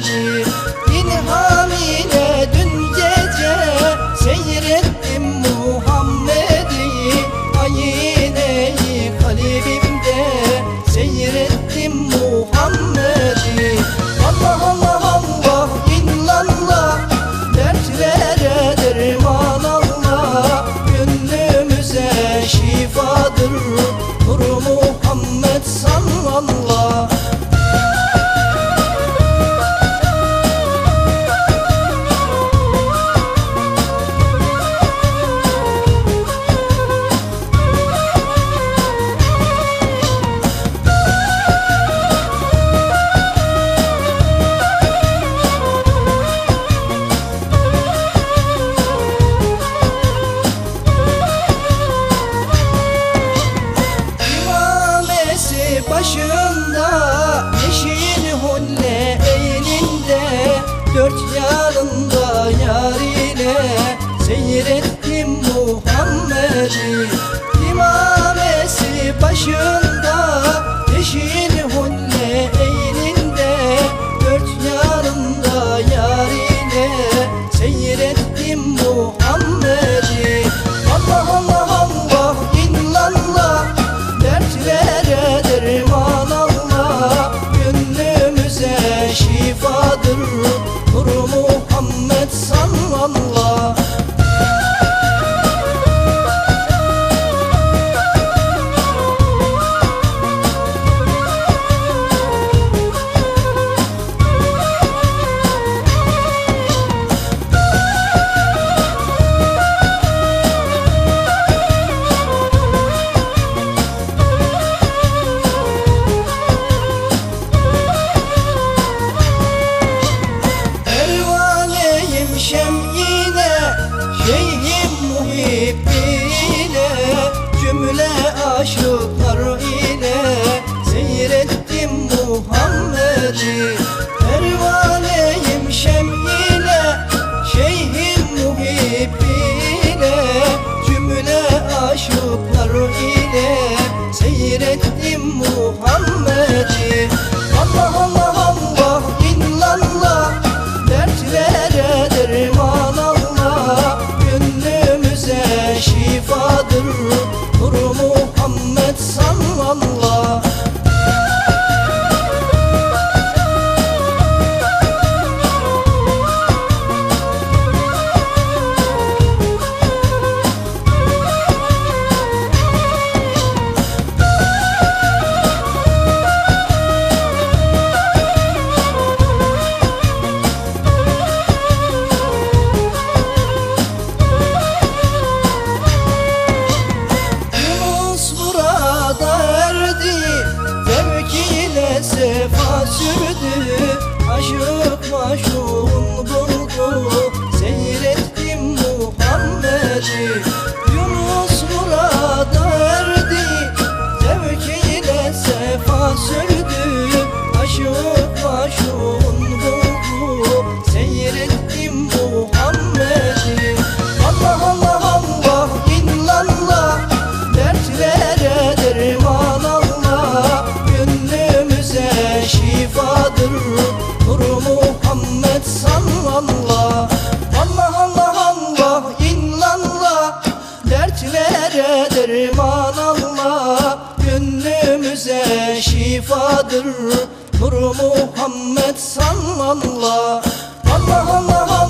seni Yine hamile dün gece. Seyir başında Eşin hulle eyninde Dört yanında yar ile Seyrettim Muhammed'i. İmamesi başında ben ile Şeyhim muhib Cümle aşıklar ile Seyrettim Muhammed'i. Pervaneyim şem ile Şeyhim muhib Cümle aşıklar gelecek Yunus Nur Muhammed sallallahu Allah Allah